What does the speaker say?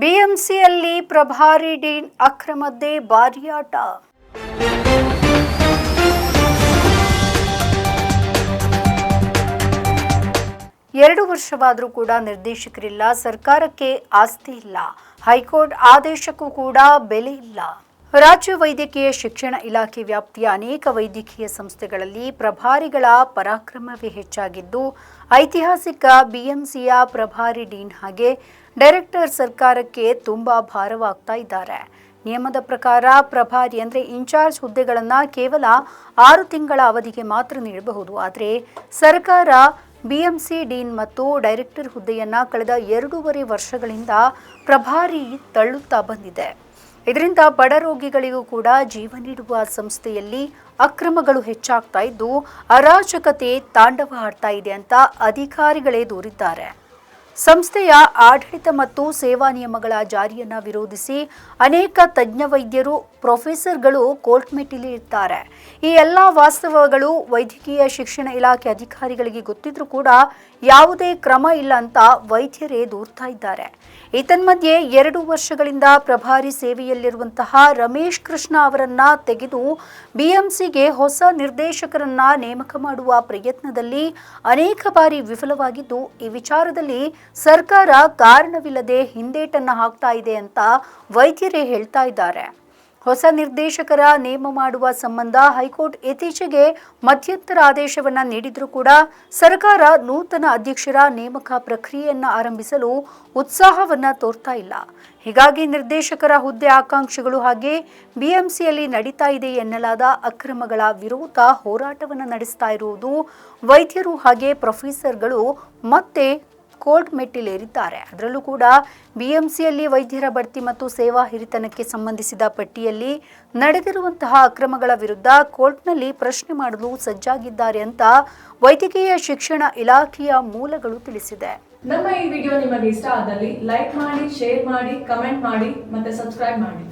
ಬಿಎಂಸಿಯಲ್ಲಿ ಪ್ರಭಾರಿ dean ಅಕ್ರಮದ್ದೇ ಬಾರಿಯಾಟ. ಎರಡು ವರ್ಷವಾದರೂ ಕೂಡ ನಿರ್ದೇಶಕರಿಲ್ಲ, ಸರ್ಕಾರಕ್ಕೆ ಆಸ್ತಿ ಇಲ್ಲ. ಹೈಕೋರ್ಟ್ ಆದೇಶಕ್ಕೂ ಕೂಡ ಬೆಲೆ ಇಲ್ಲ. ರಾಜ್ಯ ವೈದ್ಯಕೀಯ ಶಿಕ್ಷಣ ಇಲಾಖೆ ವ್ಯಾಪ್ತಿಯ ಅನೇಕ ವೈದ್ಯಕೀಯ ಸಂಸ್ಥೆಗಳಲ್ಲಿ ಪ್ರಭಾರಿಗಳ ಪರಾಕ್ರಮವೇ ಹೆಚ್ಚಾಗಿದ್ದು, ಐತಿಹಾಸಿಕ ಬಿಎಂಸಿಯ ಪ್ರಭಾರಿ ಡೀನ್ ಹಾಗೆ ಡೈರೆಕ್ಟರ್ ಸರ್ಕಾರಕ್ಕೆ ತುಂಬಾ ಭಾರವಾಗ್ತಾ ಇದ್ದಾರೆ. ನಿಯಮದ ಪ್ರಕಾರ ಪ್ರಭಾರಿ ಅಂದರೆ ಇನ್ಚಾರ್ಜ್ ಹುದ್ದೆಗಳನ್ನು ಕೇವಲ ಆರು ತಿಂಗಳ ಅವಧಿಗೆ ಮಾತ್ರ ನೀಡಬಹುದು. ಆದರೆ ಸರ್ಕಾರ ಬಿಎಂಸಿ ಡೀನ್ ಮತ್ತು ಡೈರೆಕ್ಟರ್ ಹುದ್ದೆಯನ್ನು ಕಳೆದ ಎರಡೂವರೆ ವರ್ಷಗಳಿಂದ ಪ್ರಭಾರಿ ತಳ್ಳುತ್ತಾ ಬಂದಿದೆ. ಇದರಿಂದ ಬಡ ರೋಗಿಗಳಿಗೂ ಕೂಡ ಜೀವ ನೀಡುವ ಸಂಸ್ಥೆಯಲ್ಲಿ ಅಕ್ರಮಗಳು ಹೆಚ್ಚಾಗ್ತಾ ಇದ್ದು, ಅರಾಜಕತೆ ತಾಂಡವ ಆಡ್ತಾ ಇದೆ ಅಂತ ಅಧಿಕಾರಿಗಳೇ ದೂರಿದ್ದಾರೆ. ಸಂಸ್ಥೆಯ ಆಡಳಿತ ಮತ್ತು ಸೇವಾ ನಿಯಮಗಳ ಜಾರಿಯನ್ನು ವಿರೋಧಿಸಿ ಅನೇಕ ತಜ್ಞ ವೈದ್ಯರು, ಪ್ರೊಫೆಸರ್ಗಳು ಕೋರ್ಟ್ ಮೆಟ್ಟಿಲಿರ್ತಾರೆ ಈ ಎಲ್ಲ ವಾಸ್ತವಗಳು ವೈದ್ಯಕೀಯ ಶಿಕ್ಷಣ ಇಲಾಖೆ ಅಧಿಕಾರಿಗಳಿಗೆ ಗೊತ್ತಿದ್ರೂ ಕೂಡ ಯಾವುದೇ ಕ್ರಮ ಇಲ್ಲ ಅಂತ ವೈದ್ಯರೇ ದೂರ್ತಾ ಇದ್ದಾರೆ. ಏತನ್ಮಧ್ಯೆ ಎರಡು ವರ್ಷಗಳಿಂದ ಪ್ರಭಾರಿ ಸೇವೆಯಲ್ಲಿರುವಂತಹ ರಮೇಶ್ ಕೃಷ್ಣ ಅವರನ್ನ ತೆಗೆದು ಬಿಎಂಸಿಗೆ ಹೊಸ ನಿರ್ದೇಶಕರನ್ನ ನೇಮಕ ಮಾಡುವ ಪ್ರಯತ್ನದಲ್ಲಿ ಅನೇಕ ಬಾರಿ ವಿಫಲವಾಗಿದ್ದು, ಈ ವಿಚಾರದಲ್ಲಿ ಸರ್ಕಾರ ಕಾರಣವಿಲ್ಲದೆ ಹಿಂದೇಟನ್ನು ಹಾಕ್ತಾ ಇದೆ ಅಂತ ವೈದ್ಯರೇ ಹೇಳ್ತಾ ಇದ್ದಾರೆ. ಹೊಸ ನಿರ್ದೇಶಕರ ನೇಮ ಮಾಡುವ ಸಂಬಂಧ ಹೈಕೋರ್ಟ್ ಇತ್ತೀಚೆಗೆ ಮಧ್ಯಂತರ ಆದೇಶವನ್ನ ನೀಡಿದ್ರೂ ಕೂಡ ಸರ್ಕಾರ ನೂತನ ಅಧ್ಯಕ್ಷರ ನೇಮಕ ಪ್ರಕ್ರಿಯೆಯನ್ನ ಆರಂಭಿಸಲು ಉತ್ಸಾಹವನ್ನ ತೋರ್ತಾ ಇಲ್ಲ. ಹೀಗಾಗಿ ನಿರ್ದೇಶಕರ ಹುದ್ದೆ ಆಕಾಂಕ್ಷಿಗಳು ಹಾಗೆ ಬಿಎಂಸಿಯಲ್ಲಿ ನಡೀತಾ ಇದೆ ಎನ್ನಲಾದ ಅಕ್ರಮಗಳ ವಿರೋಧ ಹೋರಾಟವನ್ನು ನಡೆಸ್ತಾ ಇರುವುದು ವೈದ್ಯರು ಹಾಗೆ ಪ್ರೊಫೆಸರ್ಗಳು ಮತ್ತೆ ಕೋರ್ಟ್ ಮೆಟ್ಟಿಲೇರಿದ್ದಾರೆ. ಅದರಲ್ಲೂ ಕೂಡ ಬಿಎಂಸಿಯಲ್ಲಿ ವೈದ್ಯರ ಬಡ್ತಿ ಮತ್ತು ಸೇವಾ ಹಿರಿತನಕ್ಕೆ ಸಂಬಂಧಿಸಿದ ಪಟ್ಟಿಯಲ್ಲಿ ನಡೆದಿರುವಂತಹ ಅಕ್ರಮಗಳ ವಿರುದ್ಧ ಕೋರ್ಟ್ನಲ್ಲಿ ಪ್ರಶ್ನೆ ಮಾಡಲು ಸಜ್ಜಾಗಿದ್ದಾರೆ ಅಂತ ವೈದ್ಯಕೀಯ ಶಿಕ್ಷಣ ಇಲಾಖೆಯ ಮೂಲಗಳು ತಿಳಿಸಿದೆ. ನಮ್ಮ ಈ ವಿಡಿಯೋ ನಿಮಗೆ ಇಷ್ಟ ಆದಲ್ಲಿ ಲೈಕ್ ಮಾಡಿ, ಶೇರ್ ಮಾಡಿ, ಕಮೆಂಟ್ ಮಾಡಿ ಮತ್ತೆ ಸಬ್ಸ್ಕ್ರೈಬ್ ಮಾಡಿ.